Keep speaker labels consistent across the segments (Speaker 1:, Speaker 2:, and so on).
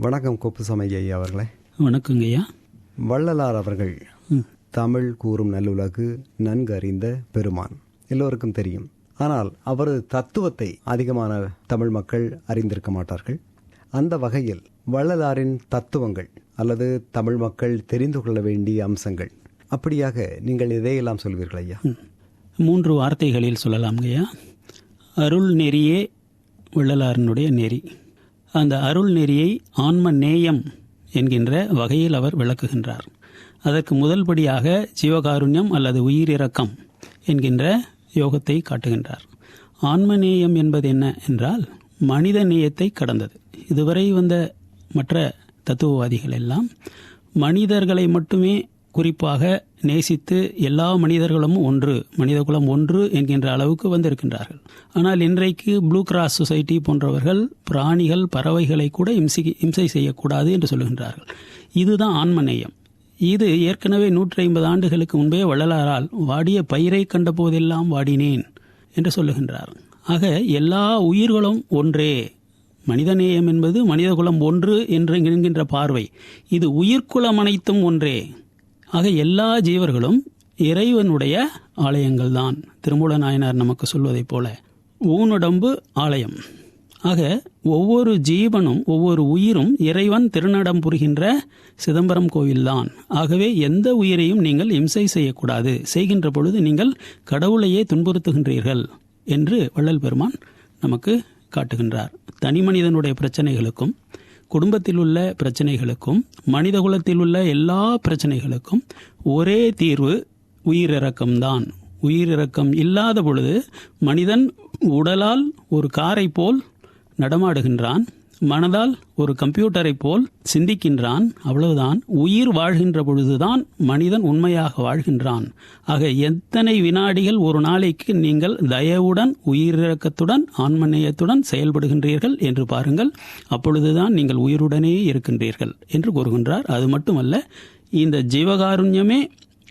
Speaker 1: வணக்கம் குப்புசாமி ஐயா அவர்களே.
Speaker 2: வணக்கங்கய்யா
Speaker 1: வள்ளலார் அவர்கள் தமிழ் கூறும் நல்லுலகு நன்கு அறிந்த பெருமான். எல்லோருக்கும் தெரியும். ஆனால் அவரது தத்துவத்தை அதிகமான தமிழ் மக்கள் அறிந்திருக்க மாட்டார்கள். அந்த வகையில் வள்ளலாரின் தத்துவங்கள் அல்லது தமிழ் மக்கள் தெரிந்து கொள்ள வேண்டிய அம்சங்கள். அப்படியாக நீங்கள் இதையெல்லாம் சொல்வீர்கள் ஐயா.
Speaker 2: மூன்று வார்த்தைகளில் சொல்லலாம்ங்கய்யா அருள் நெறியே வள்ளலாரினுடைய நெறி. அந்த அருள் நெறியை ஆன்ம நேயம் என்கின்ற வகையில் அவர் விளக்குகின்றார். அதற்கு முதல் படியாக ஜீவகாருண்யம் அல்லது உயிரிறக்கம் என்கின்ற யோகத்தை காட்டுகின்றார். ஆன்மநேயம் என்பது என்ன என்றால் மனித நேயத்தை கடந்தது. இதுவரை வந்த மற்ற தத்துவவாதிகள் எல்லாம் மனிதர்களை மட்டுமே குறிப்பாக நேசித்து எல்லா மனிதர்களும் ஒன்று மனிதகுலம் ஒன்று என்கின்ற அளவுக்கு வந்திருக்கின்றார்கள். ஆனால் இன்றைக்கு ப்ளூ கிராஸ் சொசைட்டி போன்றவர்கள் பிராணிகள் பறவைகளை கூட இம்சை இம்சை செய்யக்கூடாது என்று சொல்லுகின்றார்கள். இதுதான் ஆன்மநேயம். இது ஏற்கனவே நூற்றி ஐம்பது ஆண்டுகளுக்கு முன்பே வள்ளலாரால் வாடிய பயிரை கண்ட போதெல்லாம் வாடினேன் என்று சொல்லுகின்றார். ஆக எல்லா உயிர்களும் ஒன்றே. மனிதநேயம் என்பது மனிதகுலம் ஒன்று என்று என்கின்ற பார்வை. இது உயிர்க்குலம் அனைத்தும் ஒன்றே. ஆக எல்லா ஜீவர்களும் இறைவனுடைய ஆலயங்கள் தான் திருமூல நாயனார் நமக்கு சொல்வதைப் போல ஊனுடம்பு ஆலயம். ஆக ஒவ்வொரு ஜீவனும் ஒவ்வொரு உயிரும் இறைவன் திருநடம் புரிகின்ற சிதம்பரம் கோவில்தான். ஆகவே எந்த உயிரையும் நீங்கள் இம்சை செய்யக்கூடாது. செய்கின்ற பொழுது நீங்கள் கடவுளையே துன்புறுத்துகின்றீர்கள் என்று வள்ளல் பெருமான் நமக்கு காட்டுகின்றார். தனி மனிதனுடைய பிரச்சனைகளுக்கும் குடும்பத்தில் உள்ள பிரச்சனைகளுக்கும் மனிதகுலத்தில் உள்ள எல்லா பிரச்சனைகளுக்கும் ஒரே தீர்வு உயிரிறக்கம்தான். உயிரிறக்கம் இல்லாத பொழுது மனிதன் உடலால் ஒரு காரை போல் நடமாடுகின்றான். மனதால் ஒரு கம்ப்யூட்டரை போல் சிந்திக்கின்றான் அவ்வளவுதான். உயிர் வாழ்கின்ற பொழுதுதான் மனிதன் உண்மையாக வாழ்கின்றான். ஆக எத்தனை வினாடிகள் ஒரு நாளைக்கு நீங்கள் தயவுடன் உயிரிழக்கத்துடன் ஆன்மநேயத்துடன் செயல்படுகின்றீர்கள் என்று பாருங்கள். அப்பொழுதுதான் நீங்கள் உயிருடனே இருக்கின்றீர்கள் என்று கூறுகின்றார். அது மட்டுமல்ல இந்த ஜீவகாருண்யமே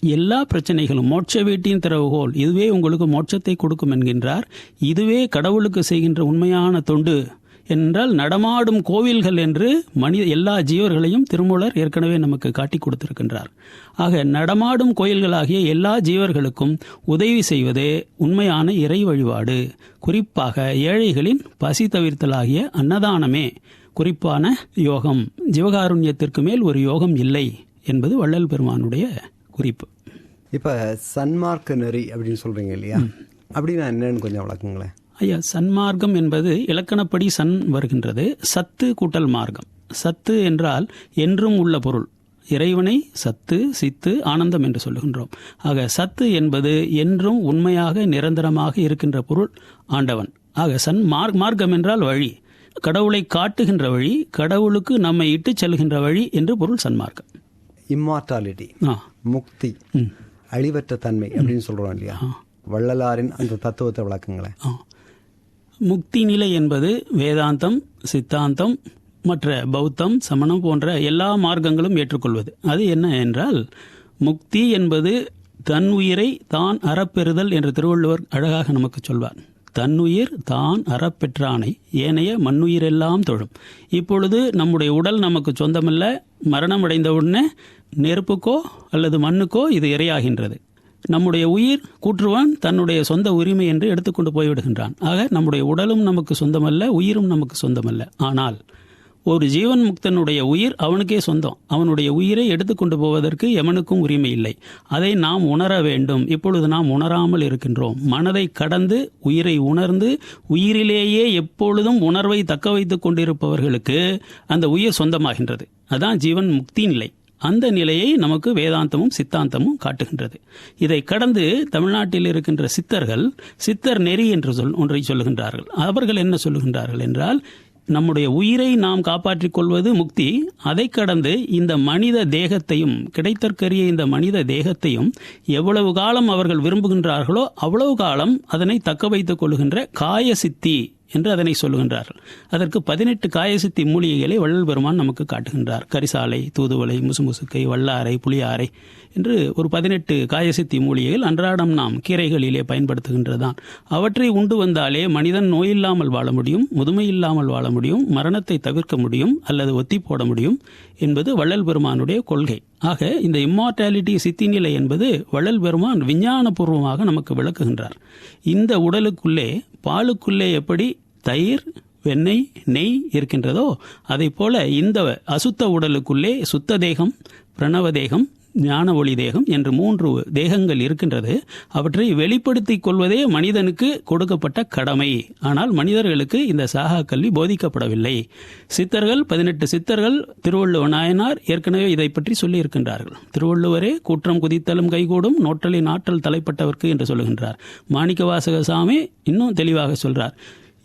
Speaker 2: எல்லா பிரச்சனைகளும் மோட்ச வீட்டின் திறவுகோல் இதுவே உங்களுக்கு மோட்சத்தை கொடுக்கும் என்கின்றார். இதுவே கடவுளுக்கு செய்கின்ற உண்மையான தொண்டு. என்றால் நடமாடும் கோவில்கள் என்று மனித எல்லா ஜீவர்களையும் திருமூலர் ஏற்கனவே நமக்கு காட்டி கொடுத்திருக்கின்றார். ஆக நடமாடும் கோயில்களாகிய எல்லா ஜீவர்களுக்கும் உதவி செய்வதே உண்மையான இறை வழிபாடு. குறிப்பாக ஏழைகளின் பசி தவிர்த்தலாகிய அன்னதானமே குறிப்பான யோகம். ஜீவகாருண்யத்திற்கு மேல் ஒரு யோகம் இல்லை என்பது வள்ளல் பெருமானுடைய குறிப்பு.
Speaker 1: இப்ப சன்மார்க்க நெறி அப்படின்னு சொல்றீங்க இல்லையா? அப்படின்னா என்னன்னு கொஞ்சம் விளக்குங்களேன்.
Speaker 2: ஐயா சன்மார்க்கம் என்பது இலக்கணப்படி சன் வருகின்றது. சத்து கூட்டல் மார்க்கம். சத்து என்றால் என்றும் உள்ள பொருள். இறைவனை சத்து சித்து ஆனந்தம் என்று சொல்லுகின்றோம். ஆக சத்து என்பது என்றும் உண்மையாக நிரந்தரமாக இருக்கின்ற பொருள் ஆண்டவன். ஆக சன் மார்க் மார்க்கம் என்றால் வழி. கடவுளை காட்டுகின்ற வழி கடவுளுக்கு நம்மை இட்டுச் செல்கின்ற வழி என்று பொருள் சன்மார்க்கம்.
Speaker 1: இம்மார்டாலிட்டி
Speaker 2: ஆ.
Speaker 1: முக்தி அழிவற்ற தன்மை அப்படின்னு சொல்றோம் இல்லையா? வள்ளலாரின் அந்த தத்துவத்தை விளக்குங்களேன்.
Speaker 2: ஆ. முக்தி நிலை என்பது வேதாந்தம் சித்தாந்தம் மற்ற பௌத்தம் சமணம் போன்ற எல்லா மார்க்கங்களும் ஏற்றுக்கொள்வது. அது என்ன என்றால் முக்தி என்பது தன் உயிரை தான் அறப்பெறுதல் என்று திருவள்ளுவர் அழகாக நமக்கு சொல்வார். தன்னுயிர் தான் அறப்பெற்றானை ஏனைய மண்ணுயிரெல்லாம் தொழும். இப்பொழுது நம்முடைய உடல் நமக்கு சொந்தமல்ல மரணம் அடைந்தவுடனே நெருப்புக்கோ அல்லது மண்ணுக்கோ இது இரையாகின்றது. நம்முடைய உயிர் கூற்றுவான் தன்னுடைய சொந்த உரிமை என்று எடுத்துக்கொண்டு போய்விடுகின்றான். ஆக நம்முடைய உடலும் நமக்கு சொந்தமல்ல உயிரும் நமக்கு சொந்தமல்ல. ஆனால் ஒரு ஜீவன் முக்தனுடைய உயிர் அவனுக்கே சொந்தம். அவனுடைய உயிரை எடுத்துக்கொண்டு போவதற்கு எவனுக்கும் உரிமை இல்லை. அதை நாம் உணர வேண்டும். இப்பொழுது நாம் உணராமல் இருக்கின்றோம். மனதை கடந்து உயிரை உணர்ந்து உயிரிலேயே எப்பொழுதும் உணர்வை தக்க வைத்துக் கொண்டிருப்பவர்களுக்கு அந்த உயிர் சொந்தமாகின்றது. அதான் ஜீவன் முக்தி நிலை. அந்த நிலையை நமக்கு வேதாந்தமும் சித்தாந்தமும் காட்டுகின்றது. இதை கடந்து தமிழ்நாட்டில் இருக்கின்ற சித்தர்கள் சித்தர் நெறி என்று சொல் ஒன்றை சொல்லுகின்றார்கள். அவர்கள் என்ன சொல்லுகின்றார்கள் என்றால் நம்முடைய உயிரை நாம் காப்பாற்றிக் கொள்வது முக்தி. அதை கடந்து இந்த மனித தேகத்தையும் கிடைத்தற்கரிய இந்த மனித தேகத்தையும் எவ்வளவு காலம் அவர்கள் விரும்புகின்றார்களோ அவ்வளவு காலம் அதனை தக்க வைத்துக் கொள்கின்ற காய சித்தி என்று அதனை சொல்லுகின்றார்கள். அதற்கு பதினெட்டு காயசித்தி மூலிகைகளை வள்ளல் பெருமான் நமக்கு காட்டுகின்றார். கரிசாலை தூதுவளை முசுமுசுக்கை வல்லாரை புளியாரை என்று ஒரு பதினெட்டு காயசித்தி மூலிகைகள் அன்றாடம் நாம் கீரைகளிலே பயன்படுத்துகின்றதான் அவற்றை உண்டு வந்தாலே மனிதன் நோயில்லாமல் வாழ முடியும் முதுமை இல்லாமல் வாழ முடியும் மரணத்தை தவிர்க்க முடியும் அல்லது ஒத்தி போட முடியும் என்பது வள்ளல் பெருமானுடைய கொள்கை. ஆக இந்த இம்மார்டாலிட்டி சித்திநிலை என்பது வள்ளல் பெருமான் விஞ்ஞானபூர்வமாக நமக்கு விளக்குகின்றார். இந்த உடலுக்குள்ளே பாலுக்குள்ளே எப்படி தயிர் வெண்ணெய் நெய் இருக்கின்றதோ அதை போல இந்த அசுத்த உடலுக்குள்ளே சுத்த தேகம் பிரணவ தேகம் ஞான ஒளி தேகம் என்று மூன்று தேகங்கள் இருக்கின்றது. அவற்றை வெளிப்படுத்திக் கொள்வதே மனிதனுக்கு கொடுக்கப்பட்ட கடமை. ஆனால் மனிதர்களுக்கு இந்த சாகா கல்வி போதிக்கப்படவில்லை. சித்தர்கள் பதினெட்டு சித்தர்கள் திருவள்ளுவ நாயனார் ஏற்கனவே இதை பற்றி சொல்லி இருக்கின்றார்கள் திருவள்ளுவரே கூற்றம் குதித்தலும் கைகூடும் நோற்றலின் ஆற்றல் தலைப்பட்டவர்க்கு என்று சொல்லுகின்றார். மாணிக்கவாசக சாமி இன்னும் தெளிவாக சொல்றார்.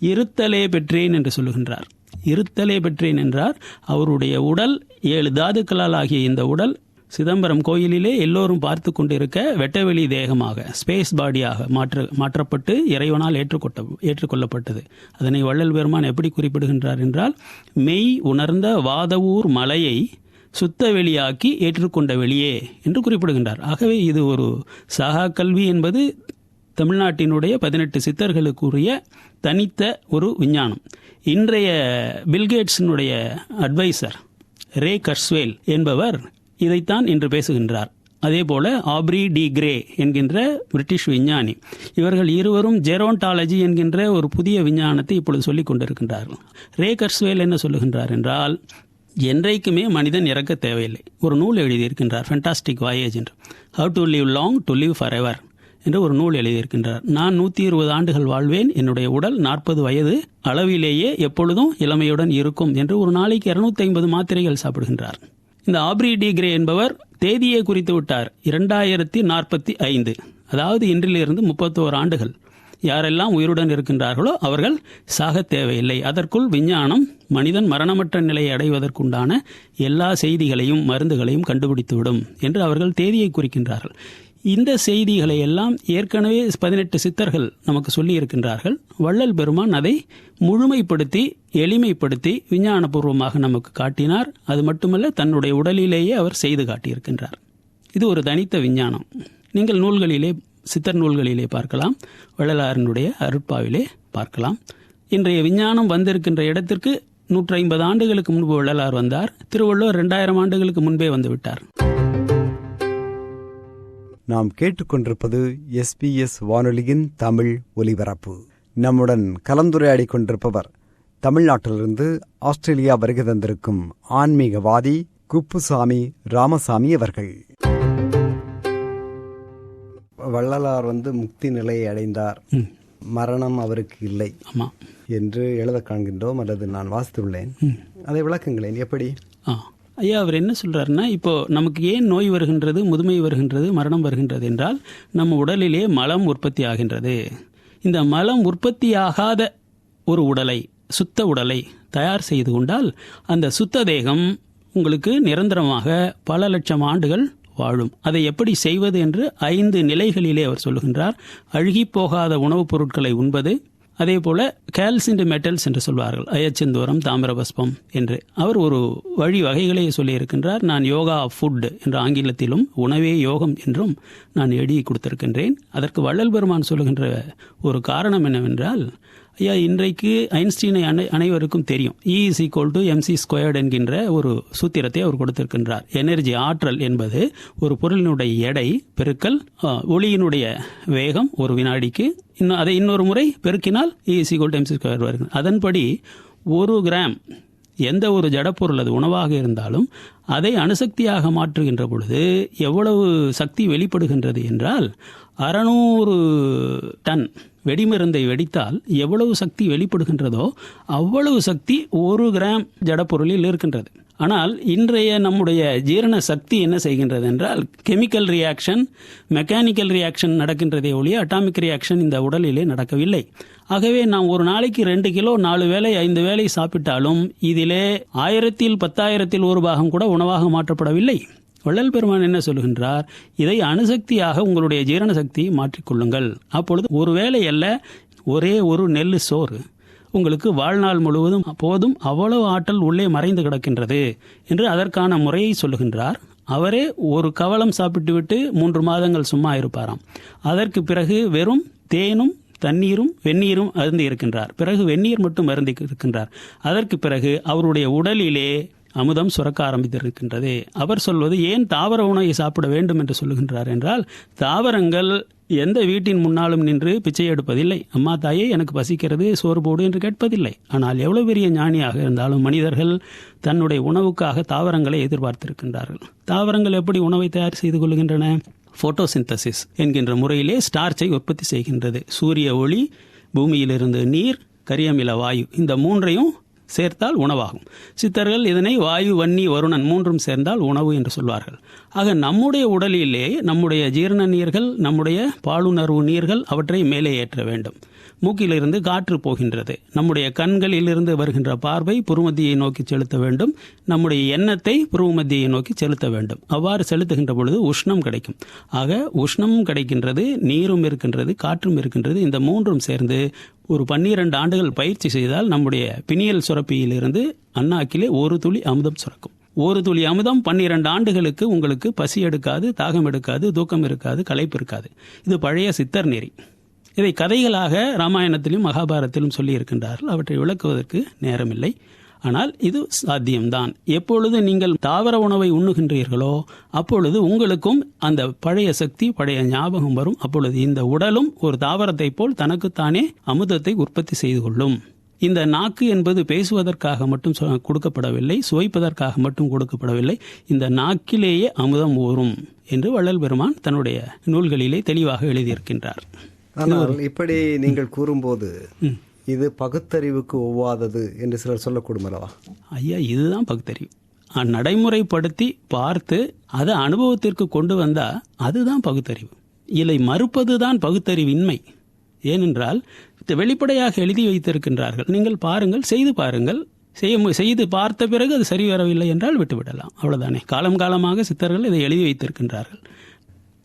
Speaker 2: இருத்தலே பெற்றேன் என்று சொல்லுகின்றார். இருத்தலே பெற்றேன் என்றார். அவருடைய உடல் ஏழு தாதுக்களால் ஆகிய இந்த உடல் சிதம்பரம் கோயிலிலே எல்லோரும் பார்த்து கொண்டிருக்க வெட்டவெளி தேகமாக ஸ்பேஸ் பாடியாக மாற்ற மாற்றப்பட்டு இறைவனால் ஏற்றுக்கொட்ட ஏற்றுக்கொள்ளப்பட்டது. அதனை வள்ளல் பெருமான் எப்படி குறிப்பிடுகின்றார் என்றால் மெய் உணர்ந்த வாதவூர் மலையை சுத்த வெளியாக்கி ஏற்றுக்கொண்ட வெளியே என்று குறிப்பிடுகின்றார். ஆகவே இது ஒரு சகா கல்வி என்பது தமிழ்நாட்டினுடைய பதினெட்டு சித்தர்களுக்குரிய தனித்த ஒரு விஞ்ஞானம். இன்றைய பில்கேட்ஸினுடைய அட்வைசர் ரே கர்ஸ்வேல் என்பவர் இதைத்தான் இன்று பேசுகின்றார். அதேபோல ஆப்ரி டி கிரே என்கின்ற பிரிட்டிஷ் விஞ்ஞானி. இவர்கள் இருவரும் ஜெரோன்டாலஜி என்கின்ற ஒரு புதிய விஞ்ஞானத்தை இப்பொழுது சொல்லிக் கொண்டிருக்கின்றார்கள். ரே கர்ஸ்வேல் என்ன சொல்லுகின்றார் என்றால் என்றைக்குமே மனிதன் இறக்க தேவையில்லை. ஒரு நூல் எழுதியிருக்கின்றார் ஃபென்டாஸ்டிக் வாயேஜ் என்று. How to live long to live forever என்று ஒரு நூல் எழுதியிருக்கின்றார். நான் நூற்றி இருபது ஆண்டுகள் வாழ்வேன். என்னுடைய உடல் நாற்பது வயது. அளவிலேயே எப்பொழுதும் இளமையுடன் இருக்கும் என்று ஒரு நாளைக்கு இருநூத்தி ஐம்பது மாத்திரைகள் சாப்பிடுகின்றார். இந்த ஆப்ரி டி கிரே என்பவர் தேதியை குறித்து விட்டார். இரண்டாயிரத்தி நாற்பத்தி ஐந்து. அதாவது இன்றிலிருந்து முப்பத்தோரு ஆண்டுகள். யாரெல்லாம் உயிருடன் இருக்கின்றார்களோ அவர்கள் சாக தேவையில்லை. அதற்குள் விஞ்ஞானம் மனிதன் மரணமற்ற நிலையை அடைவதற்குண்டான எல்லா செய்திகளையும் மருந்துகளையும் கண்டுபிடித்துவிடும் என்று அவர்கள் தேதியை குறிக்கின்றார்கள். இந்த செய்திகளை எல்லாம் ஏற்கனவே பதினெட்டு சித்தர்கள் நமக்கு சொல்லி இருக்கின்றார்கள் வள்ளல் பெருமான் அதை முழுமைப்படுத்தி எளிமைப்படுத்தி விஞ்ஞானபூர்வமாக நமக்கு காட்டினார். அது மட்டுமல்ல தன்னுடைய உடலிலேயே அவர் செய்து காட்டியிருக்கின்றார். இது ஒரு தனித்த விஞ்ஞானம். நீங்கள் நூல்களிலே சித்தர் நூல்களிலே பார்க்கலாம். வள்ளலாரனுடைய அருட்பாவிலே பார்க்கலாம். இன்றைய விஞ்ஞானம் வந்திருக்கின்ற இடத்திற்கு நூற்றி ஐம்பது ஆண்டுகளுக்கு முன்பு வள்ளலார் வந்தார். திருவள்ளுவர் இரண்டாயிரம் ஆண்டுகளுக்கு முன்பே வந்துவிட்டார்
Speaker 1: நாம் கேட்டுக்கொண்டிருப்பது எஸ்பிஎஸ் வானொலியின் தமிழ் ஒலிபரப்பு. நம்முடன் கலந்துரையாடி கொண்டிருப்பவர் தமிழ்நாட்டிலிருந்து ஆஸ்திரேலியா வருகை தந்திருக்கும் ஆன்மீகவாதி குப்புசாமி ராமசாமி அவர்கள். வள்ளலார் வந்து முக்தி நிலையை அடைந்தார். மரணம் அவருக்கு இல்லை. என்று எழுத காண்கின்றோம் அல்லது நான் வாசித்துள்ளேன். அதை விளக்குங்களேன். எப்படி?
Speaker 2: ஐயா அவர் என்ன சொல்றாருன்னா இப்போ நமக்கு ஏன் நோய் வருகின்றது முதுமை வருகின்றது மரணம் வருகின்றது என்றால் நம்ம உடலிலே மலம் உற்பத்தி ஆகின்றது. இந்த மலம் உற்பத்தியாகாத ஒரு உடலை சுத்த உடலை தயார் செய்து கொண்டால் அந்த சுத்த தேகம் உங்களுக்கு நிரந்தரமாக பல லட்சம் ஆண்டுகள் வாழும். அதை எப்படி செய்வது என்று ஐந்து நிலைகளிலே அவர் சொல்லுகின்றார். அழுகி போகாத உணவுப் பொருட்களை உண்பது அதே போல கால்சிண்ட் மெட்டல்ஸ் என்று சொல்வார்கள். அயச்சந்தூரம் தாமிரபஸ்பம் என்று. அவர் ஒரு வழி வகைகளை சொல்லியிருக்கின்றார். நான் யோகா ஃபுட் என்ற ஆங்கிலத்திலும் உணவே யோகம் என்றும் நான் எழுதி கொடுத்திருக்கின்றேன். அதற்கு வள்ளல் பெருமான் சொல்லுகின்ற ஒரு காரணம் என்னவென்றால் ஐயா இன்றைக்கு ஐன்ஸ்டீனை அனை அனைவருக்கும் தெரியும். E is equal to MC squared என்கின்ற ஒரு சூத்திரத்தை அவர் கொடுத்திருக்கின்றார். எனர்ஜி ஆற்றல் என்பது ஒரு பொருளினுடைய எடை பெருக்கல் ஒளியினுடைய வேகம் ஒரு வினாடிக்கு. இன்னும் அதை இன்னொரு முறை பெருக்கினால் E is equal to MC square வருகிறது. அதன்படி ஒரு கிராம் எந்த ஒரு ஜடப்பொருள் அது உணவாக இருந்தாலும் அதை அணுசக்தியாக மாற்றுகின்ற பொழுது எவ்வளவு சக்தி வெளிப்படுகின்றது என்றால் அறநூறு டன் வெடிமருந்தை வெடித்தால் எவ்வளவு சக்தி வெளிப்படுகின்றதோ அவ்வளவு சக்தி ஒரு கிராம் ஜடப்பொருளில் இருக்கின்றது. ஆனால் இன்றைய நம்முடைய ஜீரண சக்தி என்ன செய்கின்றது என்றால் கெமிக்கல் ரியாக்ஷன் மெக்கானிக்கல் ரியாக்ஷன் நடக்கின்றதே ஒழிய அட்டாமிக் ரியாக்ஷன் இந்த உடலிலே நடக்கவில்லை. ஆகவே நாம் ஒரு நாளைக்கு ரெண்டு கிலோ நாலு வேலை ஐந்து வேலை சாப்பிட்டாலும் இதிலே ஆயிரத்தில் பத்தாயிரத்தில் ஒரு பாகம் கூட உணவாக மாற்றப்படவில்லை. வள்ளல் பெருமான் என்ன சொல்லுகின்றார்? இதை அணுசக்தியாக உங்களுடைய ஜீரண சக்தியை மாற்றிக்கொள்ளுங்கள். அப்பொழுது ஒரு வேலை அல்ல ஒரே ஒரு நெல் சோறு. உங்களுக்கு வாழ்நாள் முழுவதும் போதும் அவ்வளவு ஆற்றல் உள்ளே மறைந்து கிடக்கின்றது என்று அதற்கான முறையை சொல்லுகின்றார். அவரே ஒரு கவலம் சாப்பிட்டுவிட்டு மூன்று மாதங்கள் சும்மா இருப்பாராம். அதற்கு பிறகு வெறும் தேனும் தண்ணீரும் வெந்நீரும் அருந்தி இருக்கின்றார் பிறகு வெந்நீர் மட்டும் அருந்தி இருக்கின்றார் அதற்கு பிறகு அவருடைய உடலிலே அமுதம் சுரக்க ஆரம்பித்திருக்கின்றது. அவர் சொல்வது ஏன் தாவர உணவை சாப்பிட வேண்டும் என்று சொல்லுகின்றார் என்றால் தாவரங்கள் எந்த வீட்டின் முன்னாலும் நின்று பிச்சை எடுப்பதில்லை. அம்மா தாயே எனக்கு பசிக்கிறது சோறு போடு என்று கேட்பதில்லை. ஆனால் எவ்வளவு பெரிய ஞானியாக இருந்தாலும் மனிதர்கள் தன்னுடைய உணவுக்காக தாவரங்களை எதிர்பார்த்திருக்கின்றார்கள். தாவரங்கள் எப்படி உணவை தயார் செய்து கொள்கின்றன? போட்டோசிந்தசிஸ் என்கின்ற முறையிலே ஸ்டார்ச்சை உற்பத்தி செய்கின்றது. சூரிய ஒளி பூமியிலிருந்து நீர் கரியமில வாயு. இந்த மூன்றையும் சேர்த்தால் உணவாகும். சித்தர்கள் இதனை வாயு வன்னி வருணன் மூன்றும் சேர்ந்தால் உணவு என்று சொல்வார்கள். ஆக நம்முடைய உடலிலே நம்முடைய ஜீரண நீர்கள் நம்முடைய பாலுணர்வு நீர்கள் அவற்றை மேலே ஏற்ற வேண்டும். மூக்கிலிருந்து காற்று போகின்றது. நம்முடைய கண்களிலிருந்து வருகின்ற பார்வை புருமத்தியை நோக்கி செலுத்த வேண்டும். நம்முடைய எண்ணத்தை புருமத்தியை நோக்கி செலுத்த வேண்டும். அவ்வாறு செலுத்துகின்ற பொழுது உஷ்ணம் கிடைக்கும். ஆக உஷ்ணமும் கிடைக்கின்றது நீரும் இருக்கின்றது காற்றும் இருக்கின்றது. இந்த மூன்றும் சேர்ந்து ஒரு பன்னிரண்டு ஆண்டுகள் பயிற்சி செய்தால் நம்முடைய பிணியல் சுரப்பியிலிருந்து அண்ணாக்கிலே ஒரு துளி அமுதம் சுரக்கும். ஒரு துளி அமுதம் பன்னிரண்டு ஆண்டுகளுக்கு உங்களுக்கு பசி எடுக்காது தாகம் எடுக்காது தூக்கம் இருக்காது களைப்பு இருக்காது. இது பழைய சித்தர் நெறி. இதை கதைகளாக ராமாயணத்திலும் மகாபாரத்திலும் சொல்லி இருக்கின்றார்கள் அவற்றை விளக்குவதற்கு நேரமில்லை. ஆனால் இது சாத்தியம்தான். எப்பொழுது நீங்கள் தாவர உணவை உண்ணுகின்றீர்களோ அப்பொழுது உங்களுக்கும் அந்த பழைய சக்தி பழைய ஞாபகம் வரும். அப்பொழுது இந்த உடலும் ஒரு தாவரத்தைப் போல் தனக்குத்தானே அமுதத்தை உற்பத்தி செய்து கொள்ளும். இந்த நாக்கு என்பது பேசுவதற்காக மட்டும் கொடுக்கப்படவில்லை சுவைப்பதற்காக மட்டும் கொடுக்கப்படவில்லை. இந்த நாக்கிலேயே அமுதம் ஊறும் என்று வள்ளல் பெருமான் தன்னுடைய நூல்களிலே தெளிவாக எழுதியிருக்கின்றார்.
Speaker 1: ஆனால் இப்படி நீங்கள் கூறும்போது இது பகுத்தறிவுக்கு ஒவ்வாதது என்று சிலர் சொல்லக்கூடும் அல்லவா?
Speaker 2: ஐயா இதுதான் பகுத்தறிவு. நடைமுறைப்படுத்தி பார்த்து அதை அனுபவத்திற்கு கொண்டு வந்தா அதுதான் பகுத்தறிவு. இல்லை மறுப்பதுதான் பகுத்தறிவின்மை. ஏனென்றால் வெளிப்படையாக எழுதி வைத்திருக்கின்றார்கள். நீங்கள் பாருங்கள் செய்து பாருங்கள். செய்ய செய்து பார்த்த பிறகு அது சரி வரவில்லை என்றால் விட்டுவிடலாம். அவ்வளவுதானே. காலம் காலமாக சித்தர்கள் இதை எழுதி வைத்திருக்கின்றார்கள்.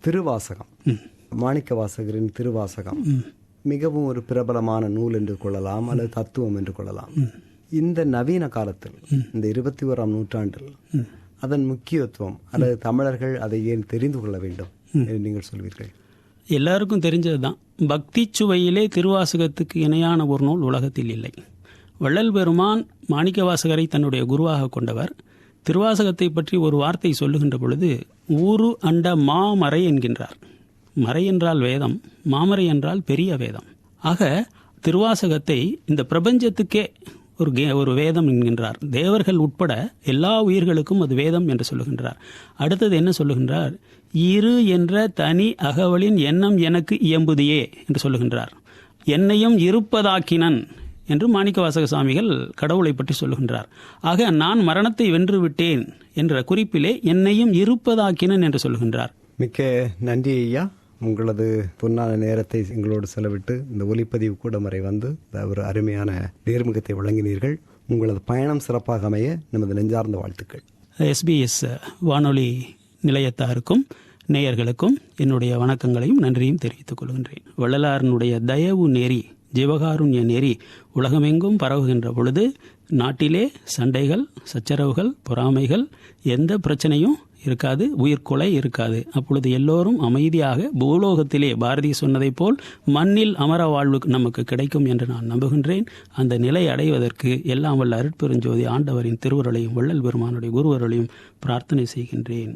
Speaker 1: திருவாசகம். மாணிக்க வாசகரின் திருவாசகம் மிகவும் ஒரு பிரபலமான நூல் என்று கொள்ளலாம் அல்லது தத்துவம் என்று கொள்ளலாம். இந்த நவீன காலத்தில் இந்த இருபத்தி ஓராம் நூற்றாண்டில் அதன் முக்கியத்துவம் அல்லது தமிழர்கள் அதை ஏன் தெரிந்து கொள்ள வேண்டும் என்று நீங்கள் சொல்வீர்கள்?
Speaker 2: எல்லாருக்கும் தெரிஞ்சதுதான் பக்தி சுவையிலே திருவாசகத்துக்கு இணையான ஒரு நூல் உலகத்தில் இல்லை. வள்ளல் பெருமான் மாணிக்கவாசகரை தன்னுடைய குருவாக கொண்டவர். திருவாசகத்தை பற்றி ஒரு வார்த்தை சொல்லுகின்ற பொழுது ஊரு அண்ட மாமறை என்கின்றார். மறை என்றால் வேதம் மாமறை என்றால் பெரிய வேதம். ஆக திருவாசகத்தை இந்த பிரபஞ்சத்துக்கே ஒரு கே ஒரு வேதம் என்கின்றார். தேவர்கள் உட்பட எல்லா உயிர்களுக்கும் அது வேதம் என்று சொல்லுகின்றார். அடுத்தது என்ன சொல்லுகின்றார்? இரு என்ற தனி அகவலின் எண்ணம் எனக்கு இயம்புதியே என்று சொல்லுகின்றார். என்னையும் இருப்பதாக்கினன் என்று மாணிக்கவாசக சுவாமிகள் கடவுளை பற்றி சொல்லுகின்றார். ஆக நான் மரணத்தை வென்று விட்டேன் என்ற குறிப்பிலே என்னையும் இருப்பதாக்கினன் என்று சொல்லுகின்றார்.
Speaker 1: மிக்க நன்றி ஐயா. உங்களது பொன்னான நேரத்தை எங்களோடு செலவிட்டு இந்த ஒலிப்பதிவு கூடம் வரை வந்து ஒரு அருமையான நேர்முகத்தை வழங்கினீர்கள். உங்களது பயணம் சிறப்பாக அமைய நமது நெஞ்சார்ந்த வாழ்த்துக்கள்.
Speaker 2: எஸ்பிஎஸ் வானொலி நிலையத்தாருக்கும் நேயர்களுக்கும் என்னுடைய வணக்கங்களையும் நன்றியும் தெரிவித்துக் கொள்கின்றேன். வள்ளலாரனுடைய தயவு நெறி ஜீவகாருண்ய நெறி உலகமெங்கும் பரவுகின்ற பொழுது நாட்டிலே சண்டைகள் சச்சரவுகள் பொறாமைகள் எந்த பிரச்சனையும் இருக்காது உயிர்கொலை இருக்காது. அப்பொழுது எல்லோரும் அமைதியாக பூலோகத்திலே பாரதி சொன்னதைப் போல் மண்ணில் அமர வாழ்வு நமக்கு கிடைக்கும் என்று நான் நம்புகின்றேன். அந்த நிலை அடைவதற்கு எல்லாம் வல்ல அருட்பெருஞ்சோதி ஆண்டவரின் திருவுருளையும் வள்ளல் பெருமானுடைய குருவருளையும் பிரார்த்தனை செய்கின்றேன்.